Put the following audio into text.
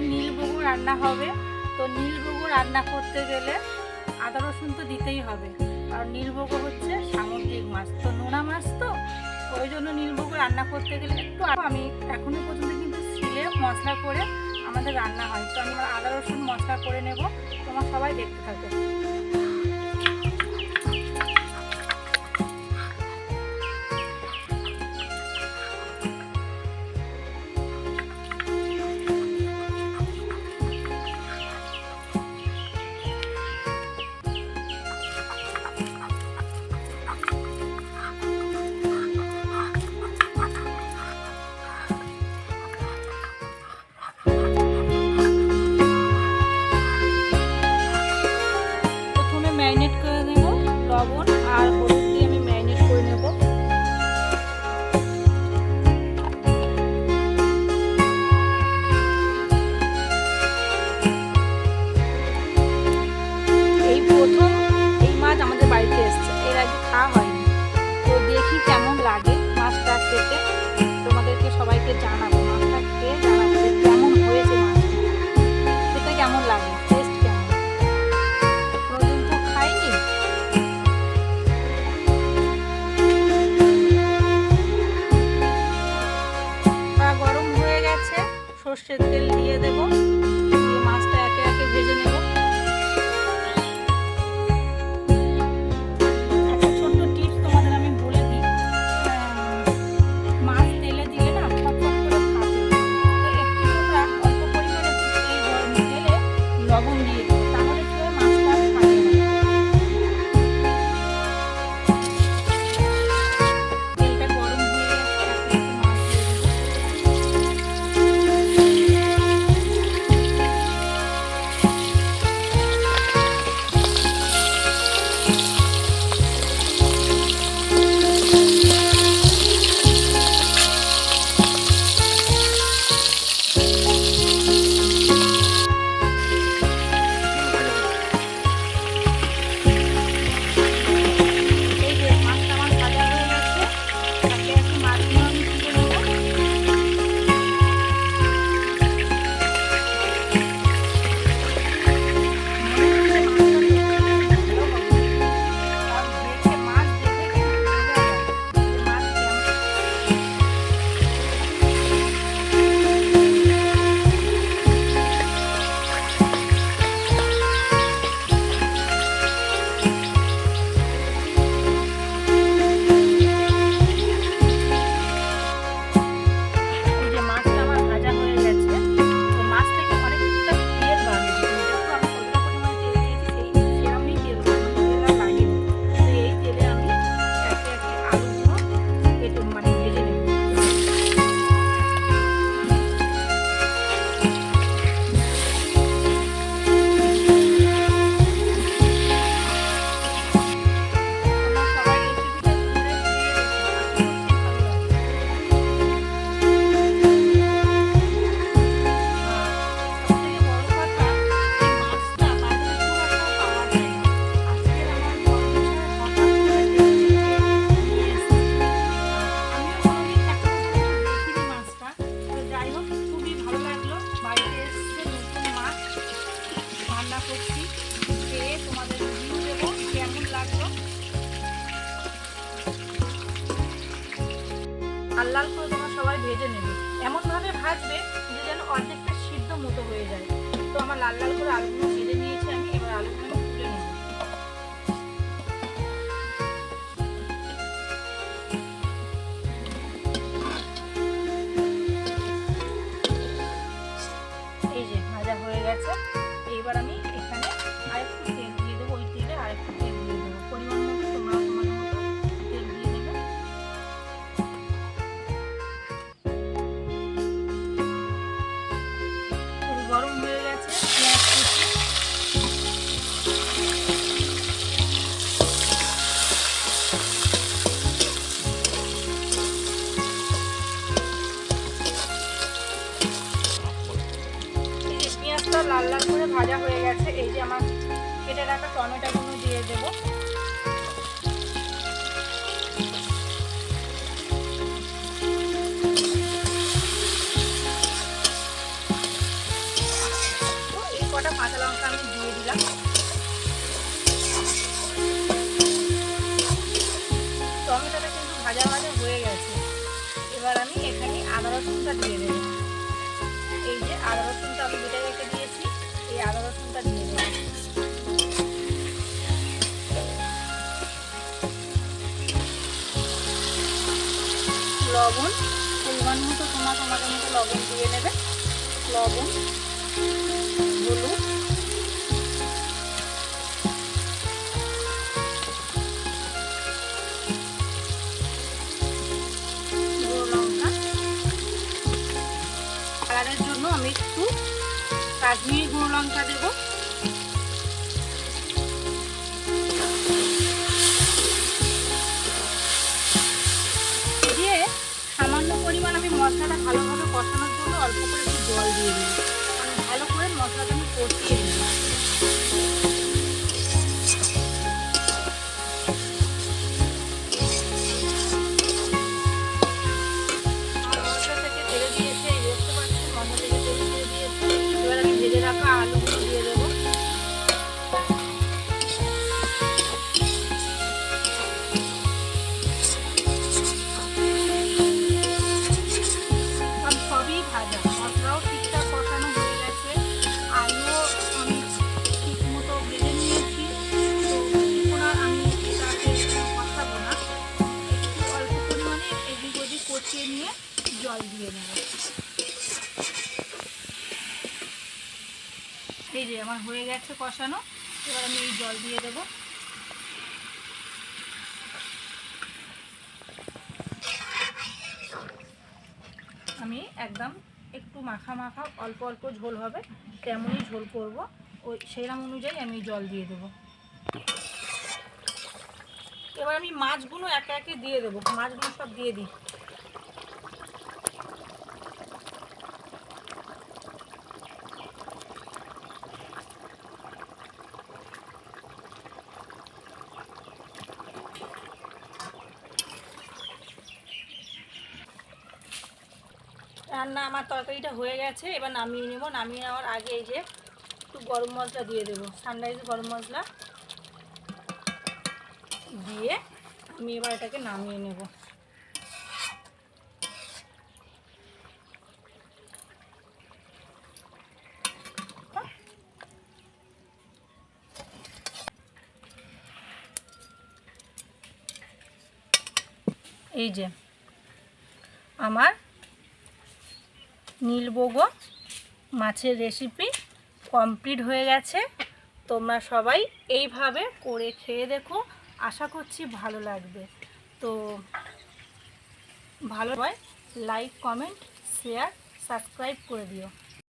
নীলবগু রান্না হবে। তো নীলবগু রান্না করতে গেলে আদা, রসুন তো দিতেই হবে। কারণ নীলবগু হচ্ছে সামুদ্রিক মাছ। তো নোনা মাছ তো, ওই জন্য নীলবগু রান্না করতে গেলে একটু আমি এখনও পর্যন্ত কিন্তু শিলে মশলা করে আমাদের রান্না হয়। তো আমরা আদা, রসুন মশলা করে নেব। তোমার সবাই দেখতে থাকে। সর্ষের দিয়ে দেবো। লাল লাল করে তোমরা সবাই ভেজে নেবে। এমনভাবে ভাজবে যে যেন অর্ধেকটা সিদ্ধ মতো হয়ে যায়। তো আমার লাল লাল করে আলুগুলো একটা টমেটো টমেটোগুলো দিয়ে দেব। এই কটা কাঁচা আমি দিয়ে দিলাম। টমেটোটা কিন্তু ভাজা ভাজা হয়ে গেছে। এবার আমি এখানে আদা রসুনটা দিয়ে দেবো। লবণ। পরিমাণ মতো তোমার তোমাদের মতো লবণ দিয়ে নেবে। লবণ কাশ্মীরি গুঁড়ো লঙ্কা দেবো। কষানোর জন্য অল্প করে একটু জল দিয়ে দিই মানে ভালো করে মশলাটা আমি কষিয়ে জল দিয়ে নেব। এই যে আমার হয়ে গেছে কষানো, এবার আমি এই জল দিয়ে দেবো। আমি একদম একটু মাখা মাখা, অল্প অল্প ঝোল হবে, তেমনই ঝোল করব। ওই সেরকম অনুযায়ী আমি জল দিয়ে দেবো। এবার আমি মাছগুলো একে একে দিয়ে দেবো। মাছগুলো সব দিয়ে দিই। রান্না আমার তরকারিটা হয়ে গেছে, এবার নামিয়ে নেব। নামিয়ে নেওয়ার আগে এই যে একটু গরম মশলা দিয়ে দেবো সানরাইজ গরম মশলা। দিয়ে আমি এবার এটাকে নামিয়ে নেব। এই যে আমার নীলবগো মাছের রেসিপি কমপ্লিট হয়ে গেছে। তোমরা সবাই এইভাবে করে খেয়ে দেখো, আশা করছি ভালো লাগবে। তো ভালো হয় লাইক কমেন্ট শেয়ার সাবস্ক্রাইব করে দিও।